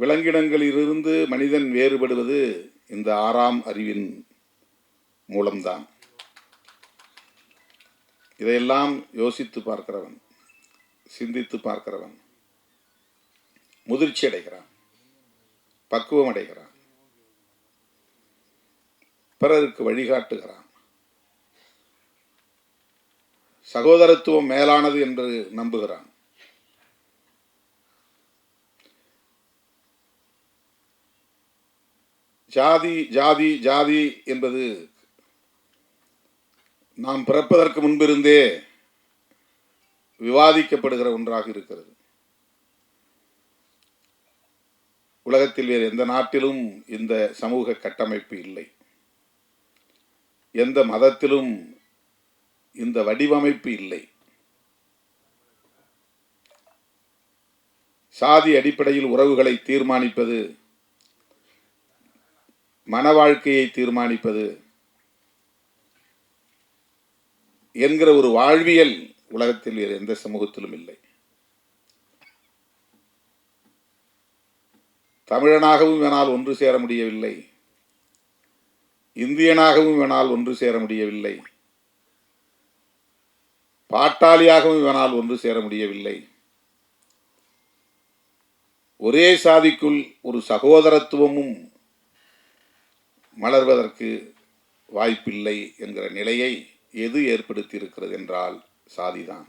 விலங்கினங்களிலிருந்து மனிதன் வேறுபடுவது இந்த ஆறாம் அறிவின் மூலம்தான். இதையெல்லாம் யோசித்து பார்க்கிறவன் சிந்தித்து பார்க்கிறவன் முதிர்ச்சி அடைகிறான் பக்குவம் அடைகிறான் பிறருக்கு வழிகாட்டுகிறான். சகோதரத்துவம் மேலானது என்று நம்புகிறான். ஜாதி ஜாதி ஜாதி என்பது நாம் பிறப்பதற்கு முன்பிருந்தே விவாதிக்கப்படுகிற ஒன்றாக இருக்கிறது. உலகத்தில் வேறு எந்த நாட்டிலும் இந்த சமூக கட்டமைப்பு இல்லை. எந்த மதத்திலும் இந்த வடிவமைப்பு இல்லை. சாதி அடிப்படையில் உறவுகளை தீர்மானிப்பது மன வாழ்க்கையை தீர்மானிப்பது என்கிற ஒரு வாழ்வியல் உலகத்தில் எந்த சமூகத்திலும் இல்லை. தமிழனாகவும் வேணால் ஒன்று சேர முடியவில்லை. இந்தியனாகவும் வேணால் ஒன்று சேர முடியவில்லை. பாட்டாளியாகவும் வேணால் ஒன்று சேர முடியவில்லை. ஒரே சாதிக்குள் ஒரு சகோதரத்துவமும் மலர்வதற்கு வாய்ப்பில்லை என்கிற நிலையை எது ஏற்படுத்தியிருக்கிறது என்றால் சாதிதான்.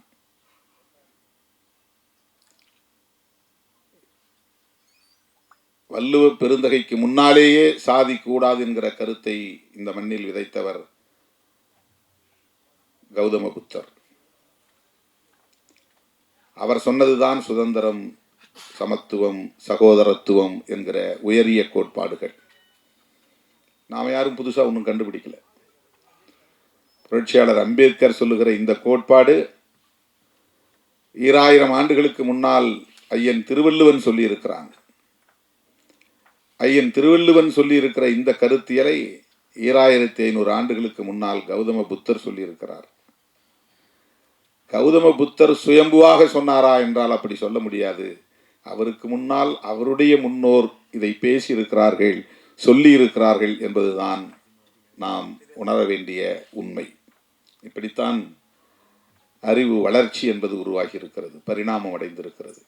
வள்ளுவ பெருந்தகைக்கு முன்னாலேயே சாதி கூடாது என்கிற கருத்தை இந்த மண்ணில் விதைத்தவர் கௌதம புத்தர் அவர் சொன்னதுதான் சுதந்திரம் சமத்துவம் சகோதரத்துவம் என்கிற உயரிய கோட்பாடுகள். நாம் யாரும் புதுசாக ஒன்றும் கண்டுபிடிக்கல. புரட்சியாளர் அம்பேத்கர் சொல்லுகிற இந்த கோட்பாடு ஈராயிரம் ஆண்டுகளுக்கு முன்னால் ஐயன் திருவள்ளுவன் சொல்லியிருக்கிறாங்க. ஐயன் திருவள்ளுவன் சொல்லியிருக்கிற இந்த கருத்தியலை ஈராயிரத்தி ஐநூறு ஆண்டுகளுக்கு முன்னால் கௌதம புத்தர் சொல்லியிருக்கிறார். கௌதம புத்தர் சுயம்புவாக சொன்னாரா என்றால் அப்படி சொல்ல முடியாது. அவருக்கு முன்னால் அவருடைய முன்னோர் இதை பேசியிருக்கிறார்கள். சொல்லியிருக்கிறார்கள் என்பதுதான் நாம் உணர வேண்டிய உண்மை. இப்படித்தான் அறிவு வளர்ச்சி என்பது உருவாகி இருக்கிறது பரிணாமம் அடைந்திருக்கிறது.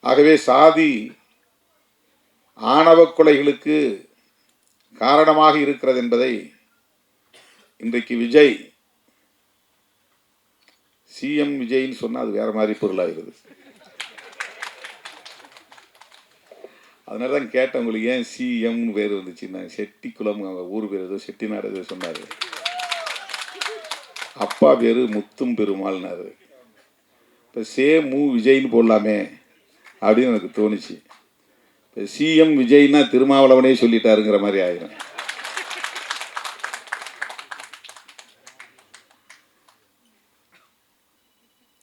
ஆகவே சாதி ஆணவ கொலைகளுக்கு காரணமாக இருக்கிறது என்பதை இன்றைக்கு விஜய் சிஎம் விஜய்ன்னு சொன்னால் அது வேறு மாதிரி பொருளாகிறது. அதனால தான் கேட்டேன் உங்களுக்கு ஏன் சிஎம்னு பேர் வந்துச்சுன்னா செட்டிக்குளம் அவங்க ஊர் பேர் ஏதோ செட்டிநாடு ஏதோ சொன்னார். அப்பா பேர் முத்தும் பெருமாள்னாரு. இப்போ சே மு விஜய்னு போடலாமே அப்படின்னு எனக்கு தோணுச்சு. இப்போ சிஎம் விஜய்னா திருமாவளவனே சொல்லிட்டாருங்கிற மாதிரி ஆயிரும்.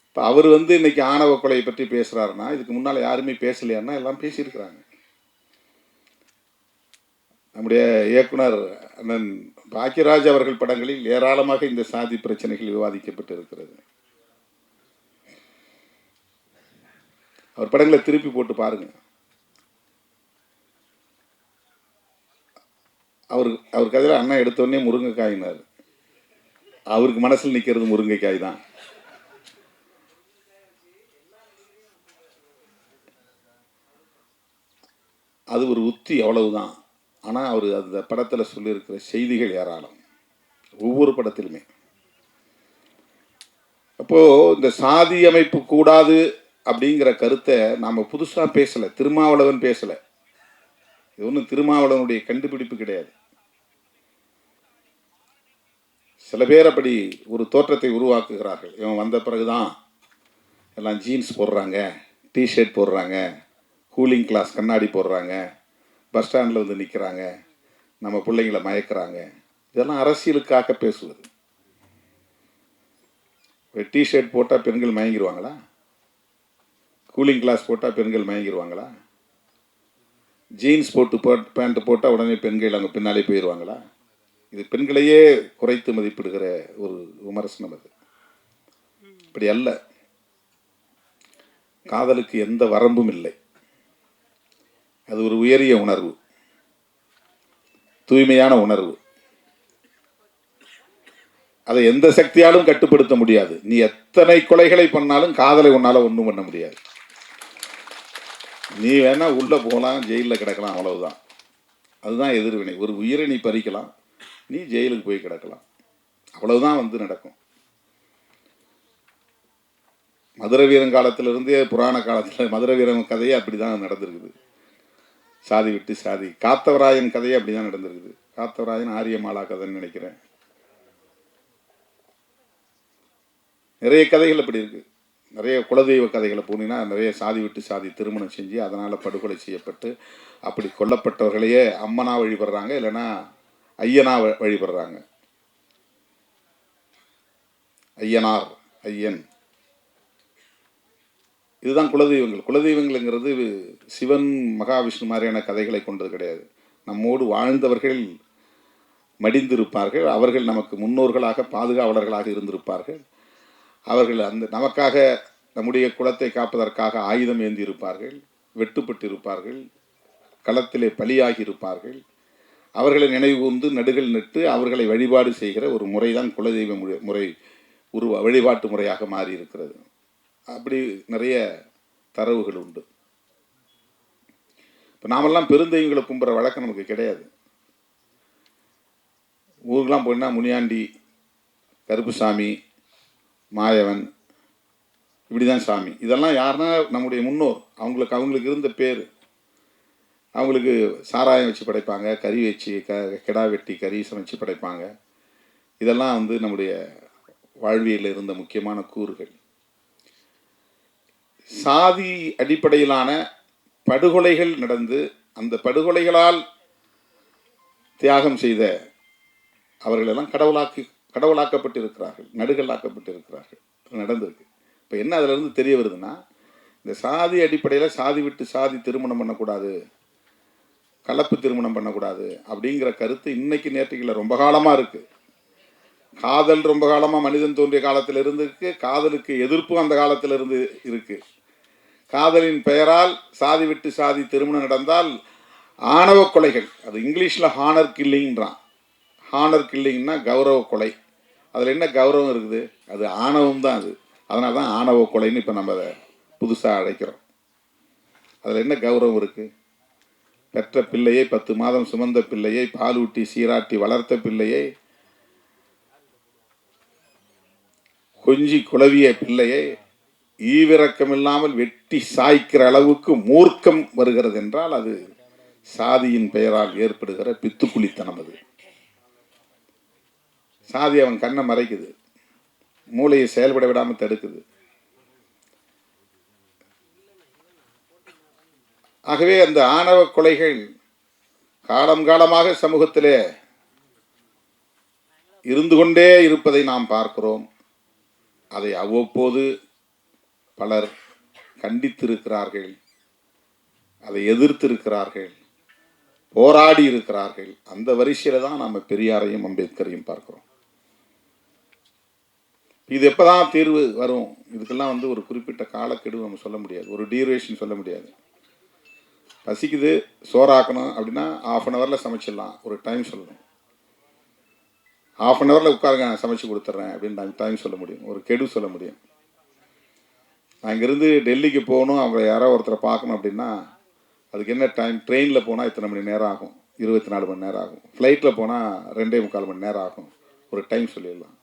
இப்போ அவர் வந்து இன்னைக்கு ஆணவ கொலையை பற்றி பேசுகிறாருன்னா இதுக்கு முன்னால் யாருமே பேசலையான்னா எல்லாம் பேசியிருக்கிறாங்க. நம்முடைய இயக்குனர் அண்ணன் பாக்கியராஜ் அவர்கள் படங்களில் ஏராளமாக இந்த சாதி பிரச்சனைகள் விவாதிக்கப்பட்டு இருக்கிறது அவர் படங்களை திருப்பி போட்டு பாருங்க. அவர் அவர் கதையில் அண்ணன் எடுத்தோடனே முருங்கைக்காயினார். அவருக்கு மனசில் நிற்கிறது முருங்கைக்காய் தான். அது ஒரு உத்தி அவ்வளவுதான். ஆனால் அவர் அந்த படத்தில் சொல்லியிருக்கிற செய்திகள் ஏராளம். ஒவ்வொரு படத்திலுமே. அப்போது இந்த சாதி அமைப்பு கூடாது அப்படிங்கிற கருத்தை நாம் புதுசாக பேசலை திருமாவளவன் பேசலை. இது ஒன்றும் திருமாவளவனுடைய கண்டுபிடிப்பு கிடையாது. சில பேர் அப்படி ஒரு தோற்றத்தை உருவாக்குகிறார்கள். இவன் வந்த பிறகுதான் எல்லாம் ஜீன்ஸ் போடுறாங்க டிஷர்ட் போடுறாங்க கூலிங் கிளாஸ் கண்ணாடி போடுறாங்க பஸ் ஸ்டாண்டில் வந்து நிற்கிறாங்க நம்ம பிள்ளைங்களை மயக்கிறாங்க. இதெல்லாம் அரசியலுக்காக பேசுவது. ஒரு டிஷர்ட் போட்டால் பெண்கள் மயங்கிடுவாங்களா கூலிங் கிளாஸ் போட்டால் பெண்கள் மயங்கிடுவாங்களா ஜீன்ஸ் போட்டு போட் பேண்ட் போட்டால் உடனே பெண்கள் அங்கே பின்னாலே போயிடுவாங்களா இது பெண்களையே குறைத்து மதிப்பிடுகிற ஒரு விமர்சனம் அது. இப்படி அல்ல. காதலுக்கு எந்த வரம்பும் இல்லை. அது ஒரு உயரிய உணர்வு. தூய்மையான உணர்வு. அதை எந்த சக்தியாலும் கட்டுப்படுத்த முடியாது. நீ எத்தனை கொலைகளை பண்ணாலும் காதலை உன்னால ஒன்றும் பண்ண முடியாது. நீ வேணா உள்ள போகலாம் ஜெயிலில் கிடக்கலாம் அவ்வளவுதான். அதுதான் எதிர்வினை. ஒரு உயிரை நீ பறிக்கலாம் நீ ஜெயிலுக்கு போய் கிடக்கலாம். அவ்வளவுதான் வந்து நடக்கும். மதுர வீரன் காலத்திலிருந்தே புராண காலத்தில் மதுர வீரன் கதையே அப்படி தான் நடந்திருக்குது. சாதி விட்டு சாதி. காத்தவராயன் கதையே அப்படி தான் நடந்திருக்குது. காத்தவராயன் ஆரியமாலா கதைன்னு நினைக்கிறேன். நிறைய கதைகள் அப்படி இருக்கு. நிறைய குலதெய்வ கதைகளை போனீங்கன்னா நிறைய சாதி விட்டு சாதி திருமணம் செஞ்சு அதனால் படுகொலை செய்யப்பட்டு அப்படி கொல்லப்பட்டவர்களையே அம்மனா வழிபடுறாங்க இல்லைன்னா ஐயனா வ- வழிபடுறாங்க. ஐயனார் ஐயன். இதுதான் குலதெய்வங்கள். குலதெய்வங்கள்ங்கிறது சிவன் மகாவிஷ்ணு மாதிரியான கதைகளை கொண்டது கிடையாது. நம்மோடு வாழ்ந்தவர்கள் மடிந்திருப்பார்கள். அவர்கள் நமக்கு முன்னோர்களாக பாதுகாவலர்களாக இருந்திருப்பார்கள். அவர்கள் அந்த நமக்காக நம்முடைய குலத்தை காப்பதற்காக ஆயுதம் ஏந்தி இருப்பார்கள் களத்திலே பலியாகி இருப்பார்கள் அவர்களை நினைவு கூர்ந்து நடுகள் நட்டு அவர்களை வழிபாடு செய்கிற ஒரு முறைதான் குலதெய்வ முறை- முறை உருவ வழிபாட்டு முறையாக மாறியிருக்கிறது. அப்படி நிறைய தரவுகள் உண்டு. இப்போ நாமெல்லாம் பெருந்தெய்வங்களை கும்புற வழக்கம் நமக்கு கிடையாது. ஊருக்கெலாம் போயினா முனியாண்டி கருப்புசாமி மாயவன் இப்படி தான் சாமி. இதெல்லாம் யாருன்னா நம்முடைய முன்னோர். அவங்களுக்கு அவங்களுக்கு இருந்த பேர். அவங்களுக்கு சாராயம் வச்சு படைப்பாங்க கறி வச்சு க கிடா வெட்டி கறி சமைச்சு படைப்பாங்க. இதெல்லாம் வந்து நம்முடைய வாழ்வியலில் இருந்த முக்கியமான கூறுகள். சாதி அடிப்படையிலான படுகொலைகள் நடந்து அந்த படுகொலைகளால் தியாகம் செய்த அவர்களெல்லாம் கடவுளாக்கி கடவுளாக்கப்பட்டிருக்கிறார்கள் நடுகளாக்கப்பட்டிருக்கிறார்கள். இருக்கிறார்கள் நடந்திருக்கு. இப்போ என்ன அதிலிருந்து தெரிய வருதுன்னா இந்த சாதி அடிப்படையில் சாதி விட்டு சாதி திருமணம் பண்ணக்கூடாது கலப்பு திருமணம் பண்ணக்கூடாது அப்படிங்கிற கருத்து இன்னைக்கு நேற்றுக்கில் ரொம்ப காலமாக இருக்குது காதல் ரொம்ப காலமாக மனிதன் தோன்றிய காலத்தில் இருந்து இருக்கு காதலுக்கு எதிர்ப்பும் அந்த காலத்தில் இருந்து இருக்கு. காதலின் பெயரால் சாதி விட்டு சாதி திருமணம் நடந்தால் ஆணவ கொலைகள். அது இங்கிலீஷில் ஹானர் கில்லிங்கிறான் ஹானர் கில்லிங்னா கௌரவ கொலை. அதில் என்ன கௌரவம் இருக்குது? அது ஆணவம் தான் அது. அதனால தான் ஆணவ கொலைன்னு இப்போ நம்ம அதை புதுசாக அழைக்கிறோம். அதில் என்ன கௌரவம் இருக்குது பெற்ற பிள்ளையை பத்து மாதம் சுமந்த பிள்ளையை பாலூட்டி சீராட்டி வளர்த்த பிள்ளையை கொஞ்சி குழவிய பிள்ளையை ஈவிரக்கமில்லாமல் வெட்டி சாய்க்கிற அளவுக்கு மூர்க்கம் வருகிறது என்றால் அது சாதியின் பெயரால் ஏற்படுகிற பித்துக்குழித்தனம் அது. சாதி அவன் கண்ணை மறைக்குது. மூளையை செயல்பட விடாமல் தடுக்குது. ஆகவே அந்த ஆணவ கொலைகள் காலம் காலமாக சமூகத்திலே இருந்து கொண்டே இருப்பதை நாம் பார்க்கிறோம். அதை அவ்வப்போது பலர் கண்டித்திருக்கிறார்கள் அதை எதிர்த்திருக்கிறார்கள் போராடி இருக்கிறார்கள் அந்த வரிசையில் தான் நம்ம பெரியாரையும் அம்பேத்கரையும் பார்க்குறோம். இது எப்பதான் தீர்வு வரும்? இதுக்கெல்லாம் வந்து ஒரு குறிப்பிட்ட காலக்கெடு நம்ம சொல்ல முடியாது. ஒரு டியூரேஷன் சொல்ல முடியாது. பசிக்குது சோறாக்கணும் அப்படின்னா ஆஃப் அன் ஹவரில் சமைச்சிடலாம். ஒரு டைம் சொல்லணும். ஆஃப் அன் ஹவரில் உட்காருங்க நான் சமைச்சு கொடுத்துட்றேன் அப்படின்னு டைம் சொல்ல முடியும். ஒரு கெடு சொல்ல முடியும். அங்கேருந்து டெல்லிக்கு போகணும் அவங்க யாரோ ஒருத்தரை பார்க்கணும் அப்படின்னா அதுக்கு என்ன டைம் ட்ரெயினில் போனால் இத்தனை மணி நேரம் ஆகும்? இருபத்தி நாலு மணி நேரம் ஆகும். ஃப்ளைட்டில் போனால் ரெண்டே முக்கால் மணி நேரம் ஆகும். ஒரு டைம் சொல்லிடலாம்.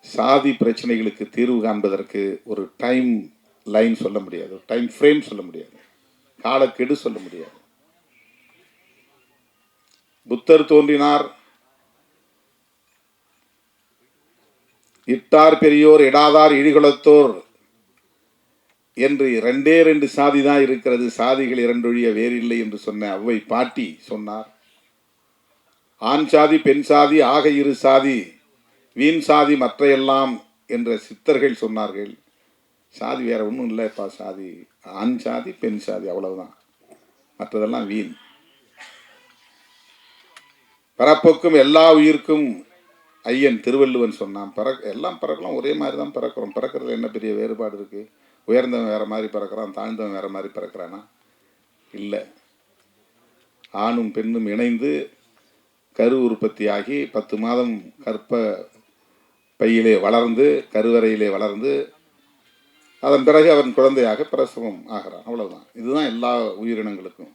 சாதி பிரச்சனைகளுக்கு தீர்வு காண்பதற்கு ஒரு டைம் லைன் சொல்ல முடியாது. ஒரு டைம் ஃப்ரேம் சொல்ல முடியாது. காலக்கெடு சொல்ல முடியாது. புத்தர் தோன்றினார் இட்டார் பெரியோர் இடாதார் இழிகுலத்தோர் என்று ரெண்டே ரெண்டு சாதி தான் இருக்கிறது. சாதிகள் இரண்டொழிய வேறில்லை என்று சொன்ன அவ்வை பாட்டி சொன்னார். ஆண் சாதி பெண் சாதி ஆக இரு சாதி வீண் சாதி மற்றையெல்லாம் என்ற சித்தர்கள் சொன்னார்கள். சாதி வேற ஒன்றும் இல்லைப்பா சாதி ஆண் சாதி பெண் சாதி அவ்வளவுதான். மற்றதெல்லாம் வீண். பரப்போக்கும் எல்லா உயிர்க்கும் ஐயன் திருவள்ளுவன் சொன்னான் பிறக்க எல்லாம் பிறக்கலாம் ஒரே மாதிரி தான் பிறக்கிறோம். பிறக்கிறதுல என்ன பெரிய வேறுபாடு இருக்குது உயர்ந்தவன் வேறு மாதிரி பிறக்கிறான் தாழ்ந்தவன் வேற மாதிரி பிறக்கிறானா? இல்லை. ஆணும் பெண்ணும் இணைந்து கரு உற்பத்தியாகி பத்து மாதம் கற்ப பையிலே வளர்ந்து கருவறையிலே வளர்ந்து அதன் பிறகு அவன் குழந்தையாக பிரசவம் ஆகிறான். அவ்வளோதான் இதுதான் எல்லா உயிரினங்களுக்கும்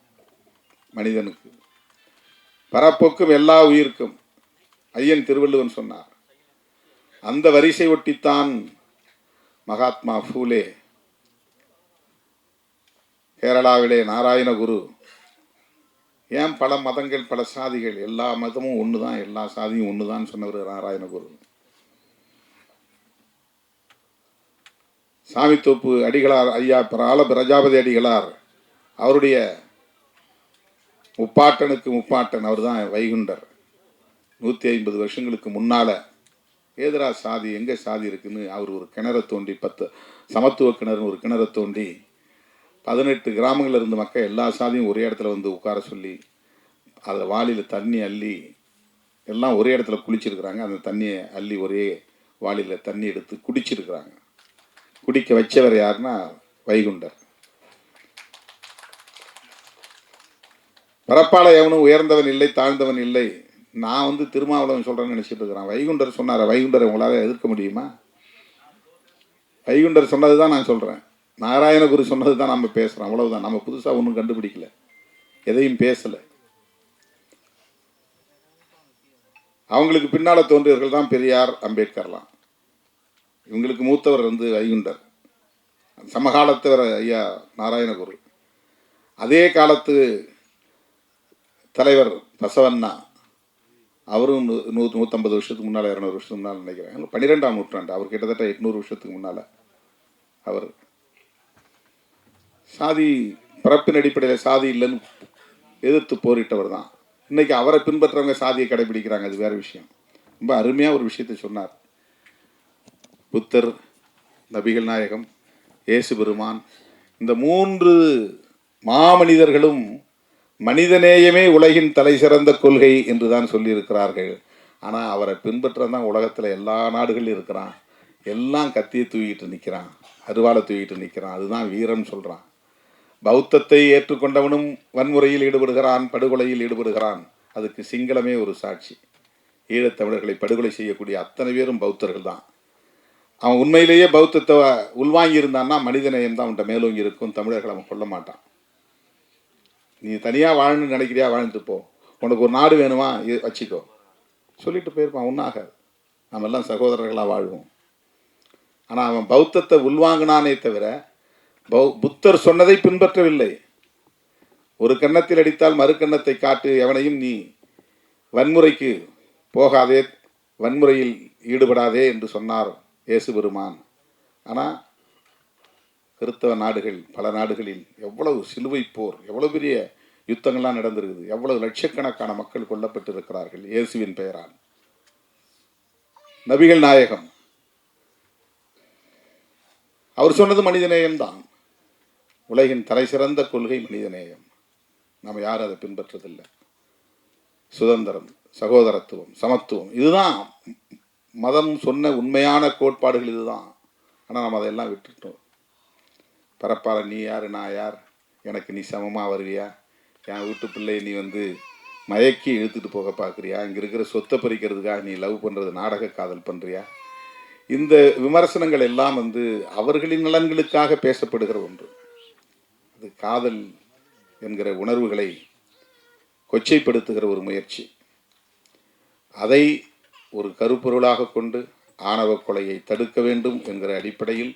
மனிதனுக்கு. பரப்போக்கும் எல்லா உயிருக்கும். ஐயன் திருவள்ளுவன் சொன்னார் அந்த வரிசை ஒட்டித்தான் மகாத்மா ஃபூலே. கேரளாவிலே நாராயணகுரு ஏன் பல மதங்கள் பல சாதிகள் எல்லா மதமும் ஒன்று தான் எல்லா சாதியும் ஒன்று தான் சொன்னவர் நாராயணகுரு சாமித்தோப்பு அடிகளார் ஐயா பிரால பிரஜாபதி அடிகளார் அவருடைய முப்பாட்டனுக்கு முப்பாட்டன் அவர் தான் வைகுண்டர். நூற்றி ஐம்பது வருஷங்களுக்கு முன்னால் ஏதரா சாதி எங்கே சாதி இருக்குன்னு அவர் ஒரு கிணறை தோண்டி பத்து சமத்துவ கிணறுன்னு ஒரு கிணறை தோண்டி பதினெட்டு கிராமங்களில் இருந்து மக்கள் எல்லா சாதியும் ஒரே இடத்துல வந்து உட்கார சொல்லி அதில் வாளியில் தண்ணி அள்ளி எல்லாம் ஒரே இடத்துல குளிச்சிருக்கிறாங்க. அந்த தண்ணியை அள்ளி ஒரே வாளியில் தண்ணி எடுத்து குடிச்சிருக்கிறாங்க. குடிக்க வச்சவர் யாருன்னா வைகுண்டர். பரப்பால எவனும் உயர்ந்தவன் இல்லை தாழ்ந்தவன் இல்லை. நான் வந்து திருமாவளவன் சொல்கிறேன்னு நினச்சிட்டு இருக்கிறான். வைகுண்டர் சொன்னார் வைகுண்டரை உங்களால் எதிர்க்க முடியுமா? வைகுண்டர் சொன்னது தான் நான் சொல்கிறேன் நாராயணகுரு சொன்னது தான் நம்ம பேசுகிறோம் அவ்வளவுதான். நம்ம புதுசாக ஒன்றும் கண்டுபிடிக்கல. எதையும் பேசலை. அவங்களுக்கு பின்னால் தோன்றியவர்கள் தான் பெரியார் அம்பேத்கர்லாம். இவங்களுக்கு மூத்தவர் வந்து வைகுண்டர். சமகாலத்தவர் ஐயா நாராயணகுரு. அதே காலத்து தலைவர் பசவண்ணா அவரும் நூ நூ நூற்றம்பது வருஷத்துக்கு முன்னால் இரநூறு வருஷத்துக்கு முன்னால் நினைக்கிறேன். பன்னிரெண்டாம் நூற்றாண்டு. அவர் கிட்டத்தட்ட எட்நூறு வருஷத்துக்கு முன்னால் அவர் சாதி பிறப்பின் அடிப்படையில் சாதி இல்லைன்னு எதிர்த்து போரிட்டவர் தான். இன்றைக்கி அவரை பின்பற்றவங்க சாதியை கடைபிடிக்கிறாங்க. அது வேறு விஷயம். ரொம்ப அருமையாக ஒரு விஷயத்தை சொன்னார். புத்தர் நபிகள் நாயகம் இயேசு பெருமான் இந்த மூன்று மாமனிதர்களும் மனிதநேயமே உலகின் தலை சிறந்த கொள்கை என்று தான் சொல்லியிருக்கிறார்கள். ஆனால் அவரை பின்பற்ற தான் உலகத்தில் எல்லா நாடுகளிலும் இருக்கிறான். எல்லாம் கத்தியை தூக்கிட்டு நிற்கிறான் அருவாளை தூக்கிட்டு நிற்கிறான் அதுதான் வீரன் சொல்கிறான் பௌத்தத்தை ஏற்றுக்கொண்டவனும் வன்முறையில் ஈடுபடுகிறான் படுகொலையில் ஈடுபடுகிறான். அதுக்கு சிங்களமே ஒரு சாட்சி. ஈழத்தமிழர்களை படுகொலை செய்யக்கூடிய அத்தனை பேரும் பௌத்தர்கள் தான். அவன் உண்மையிலேயே பௌத்தத்தை உள்வாங்கி இருந்தான்னா மனிதநேயம் தான் அவன்கிட்ட மேலோங்கி இருக்கும் தமிழர்களை அவன் கொல்ல மாட்டான். நீ தனியாக வாழணும்னு நினைக்கிறியா? வாழ்ந்துட்டு போ. உனக்கு ஒரு நாடு வேணுமா? இது வச்சுக்கோ. சொல்லிட்டு போயிருப்பான். ஒன்றாகாது நம்ம எல்லாம் சகோதரர்களாக வாழ்வோம். ஆனால் அவன் பௌத்தத்தை உள்வாங்கினானே தவிர பௌ புத்தர் சொன்னதை பின்பற்றவில்லை. ஒரு கன்னத்தில் அடித்தால் மறு கன்னத்தை காட்டு எவனையும் நீ வன்முறைக்கு போகாதே வன்முறையில் ஈடுபடாதே என்று சொன்னார் இயேசு பெருமான். ஆனால் கிறித்தவ நாடுகள் பல நாடுகளில் எவ்வளவு சிலுவை போர் எவ்வளவு பெரிய யுத்தங்கள்லாம் நடந்திருக்குது எவ்வளவு லட்சக்கணக்கான மக்கள் கொல்லப்பட்டிருக்கிறார்கள் இயேசுவின் பெயரால். நபிகள் நாயகம். அவர் சொன்னது மனிதநேயம்தான். உலகின் தலை சிறந்த கொள்கை மனிதநேயம். நாம் யாரும் அதை பின்பற்றதில்லை. சுதந்திரம் சகோதரத்துவம் சமத்துவம் இதுதான் மதம் சொன்ன உண்மையான கோட்பாடுகள் இதுதான். ஆனால் நம்ம அதையெல்லாம் விட்டுட்டோம். பரப்பால நீ யார்? நான் யார்? எனக்கு நீ சமமாக வருவியா? என் வீட்டு பிள்ளையை நீ வந்து மயக்கி இழுத்துட்டு போக பார்க்குறியா? இங்கே இருக்கிற சொத்தை பறிக்கிறதுக்காக நீ லவ் பண்ணுறது நாடக காதல் பண்ணுறியா இந்த விமர்சனங்கள் எல்லாம் வந்து அவர்களின் நலன்களுக்காக பேசப்படுகிற ஒன்று. அது காதல் என்கிற உணர்வுகளை கொச்சைப்படுத்துகிற ஒரு முயற்சி. அதை ஒரு கருப்பொருளாக கொண்டு ஆணவ கொலையை தடுக்க வேண்டும் என்கிற அடிப்படையில்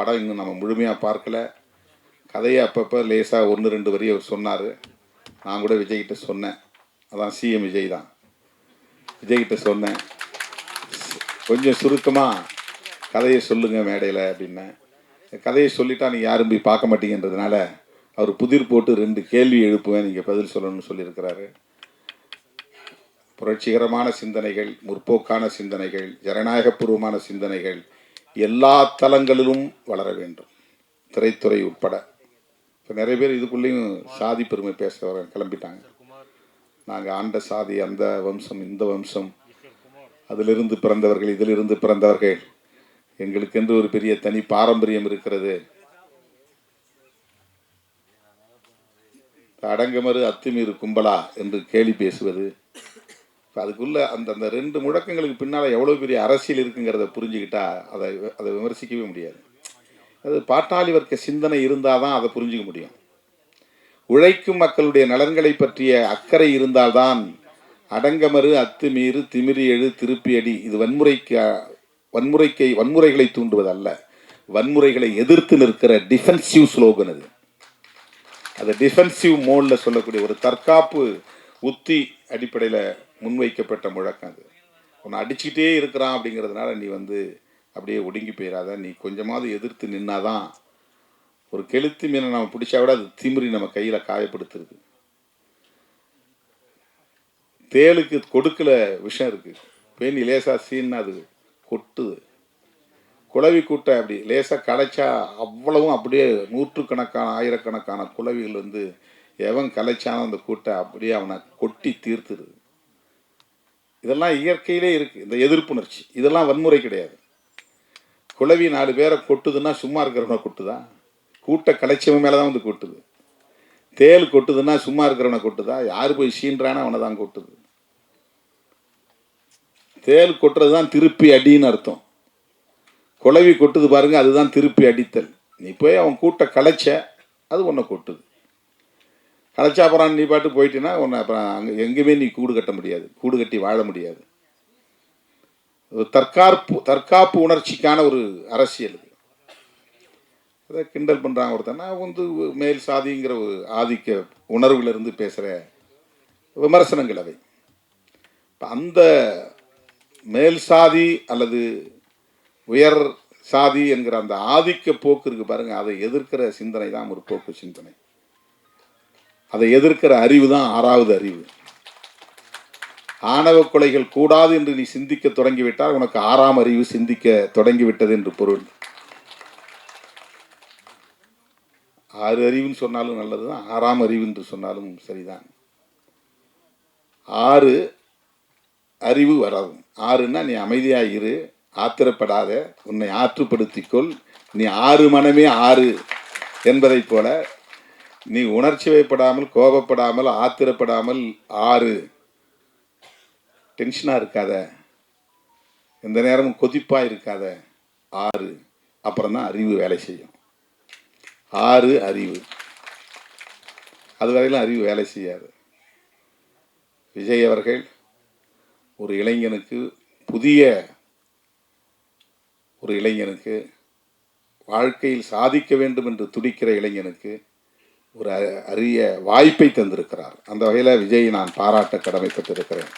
படம் இன்னும் நம்ம முழுமையாக பார்க்கல. கதையை அப்பப்போ லேசாக ஒன்று ரெண்டு வரி அவர் சொன்னார். நான் கூட விஜய்கிட்ட சொன்னேன். அதான் சிஎம் விஜய் தான். விஜய்கிட்ட சொன்னேன். கொஞ்சம் சுருக்கமாக கதையை சொல்லுங்கள் மேடையில் அப்படின்னேன் கதையை சொல்லிட்டா நீங்கள் யாரும் போய் பார்க்க மாட்டீங்கன்றதுனால அவர் புதிர் போட்டு ரெண்டு கேள்வி எழுப்புவேன். நீங்கள் பதில் சொல்லணும்னு சொல்லியிருக்கிறாரு. புரட்சிகரமான சிந்தனைகள் முற்போக்கான சிந்தனைகள் ஜனநாயகபூர்வமான சிந்தனைகள் எல்லா தலங்களிலும் வளர வேண்டும். திரைத்துறை உட்பட. இப்போ நிறைய பேர் இதுக்குள்ளேயும் சாதி பெருமை பேச கிளம்பிட்டாங்க. நாங்கள் ஆண்ட சாதி அந்த வம்சம் இந்த வம்சம். அதிலிருந்து பிறந்தவர்கள் இதிலிருந்து பிறந்தவர்கள். எங்களுக்கென்று ஒரு பெரிய தனி பாரம்பரியம் இருக்கிறது. அடங்கமறு அத்துமீறு கும்பலா என்று கேலி பேசுவது இப்போ அதுக்குள்ள அந்த அந்த ரெண்டு முழக்கங்களுக்கு பின்னால் எவ்வளோ பெரிய அரசியல் இருக்குங்கிறத புரிஞ்சுக்கிட்டா அதை அதை விமர்சிக்கவே முடியாது. அது பாட்டாளி வர்க்க சிந்தனை இருந்தால் தான் அதை புரிஞ்சுக்க முடியும். உழைக்கும் மக்களுடைய நலன்களை பற்றிய அக்கறை இருந்தால்தான் அடங்கமறு அத்துமீறு திமிரி எழு திருப்பி அடி. இது வன்முறைக்கு வன்முறைக்கு வன்முறைகளை தூண்டுவதல்ல. வன்முறைகளை எதிர்த்து நிற்கிற டிஃபென்சிவ் ஸ்லோகன் அது. அது டிஃபென்சிவ் மோடில் சொல்லக்கூடிய ஒரு தற்காப்பு உத்தி அடிப்படையில் முன்வைக்கப்பட்ட முழக்கம் அது. உன்னை அடிச்சுக்கிட்டே இருக்கிறான் அப்படிங்கிறதுனால நீ வந்து அப்படியே ஒடுங்கி போயிடாத நீ கொஞ்சமாவது எதிர்த்து நின்னாதான் ஒரு கெளுத்து மீனை நம்ம பிடிச்சா விட அது திமிரி நம்ம கையில் காயப்படுத்துறது. தேளுக்கு கொடுக்கல விஷம் இருக்குது பேணி லேசா சீன்னா அது கொட்டுது. குளவி கூட்டை அப்படி லேசாக கலைச்சா அவ்வளவும் அப்படியே நூற்றுக்கணக்கான ஆயிரக்கணக்கான குளவிகள் வந்து எவன் கலைச்சானோ அந்த கூட்டை அப்படியே அவனை கொட்டி தீர்த்துருது. இதெல்லாம் இயற்கையிலே இருக்குது இந்த எதிர்ப்புணர்ச்சி. இதெல்லாம் வன்முறை கிடையாது. குழவி நாலு பேரை கொட்டுதுன்னா சும்மா இருக்கிறவனை கொட்டுதா? கூட்ட கலைச்சவன் மேலே தான் வந்து கொட்டுது. தேல் கொட்டுதுன்னா சும்மா இருக்கிறவனை கொட்டுதா? யார் போய் சீன்றானோ அவனை தான் கொட்டுது. தேல் கொட்டுறது தான் திருப்பி அடின்னு அர்த்தம். குழவி கொட்டுது பாருங்க அதுதான் திருப்பி அடித்தல். நீ போய் அவன் கூட்ட கலைச்ச அது உன்னை கொட்டுது. கலைச்சா அப்புறம் நீ பாட்டு போயிட்டீன்னா உன்னை அப்புறம் அங்கே எங்கேயுமே நீ கூடு கட்ட முடியாது. கூடு கட்டி வாழ முடியாது. ஒரு தற்காப்பு தற்காப்பு உணர்ச்சிக்கான ஒரு அரசியல் இது. அதை கிண்டல் பண்ணுறாங்க ஒருத்தனா வந்து மேல் சாதிங்கிற ஒரு ஆதிக்க உணர்விலிருந்து பேசுகிற விமர்சனங்கள் அவை. அந்த மேல் சாதி அல்லது உயர் சாதி என்கிற அந்த ஆதிக்க போக்கு இருக்கு பாருங்கள் அதை எதிர்க்கிற சிந்தனை தான் ஒரு போக்கு சிந்தனை. அதை எதிர்க்கிற அறிவு தான் ஆறாவது அறிவு. ஆணவ கொலைகள் கூடாது என்று நீ சிந்திக்க தொடங்கிவிட்டால் உனக்கு ஆறாம் அறிவு சிந்திக்க தொடங்கிவிட்டது என்று பொருள். ஆறு அறிவுன்னு சொன்னாலும் நல்லதுதான் ஆறாம் அறிவு என்று சொன்னாலும் சரிதான். ஆறு அறிவு வராது ஆறுன்னா நீ அமைதியாக இரு ஆத்திரப்படாத உன்னை ஆற்றுப்படுத்திக்கொள் நீ ஆறு மனமே ஆறு என்பதைப் போல நீ உணர்ச்சி வைப்படாமல் கோபப்படாமல் ஆத்திரப்படாமல் ஆறு. டென்ஷனாக இருக்காத. எந்த நேரமும் கொதிப்பாக இருக்காத. ஆறு. அப்புறம் தான் அறிவு வேலை செய்யும். ஆறு அறிவு. அது வரையிலும் அறிவு வேலை செய்யாது. விஜய் அவர்கள் ஒரு இளைஞனுக்கு புதிய ஒரு இளைஞனுக்கு வாழ்க்கையில் சாதிக்க வேண்டும் என்று துடிக்கிற இளைஞனுக்கு ஒரு அ- அரிய வாய்ப்பை தந்திருக்கிறார். அந்த வகையில் விஜய் நான் பாராட்ட கடமைப்பட்டிருக்கிறேன்.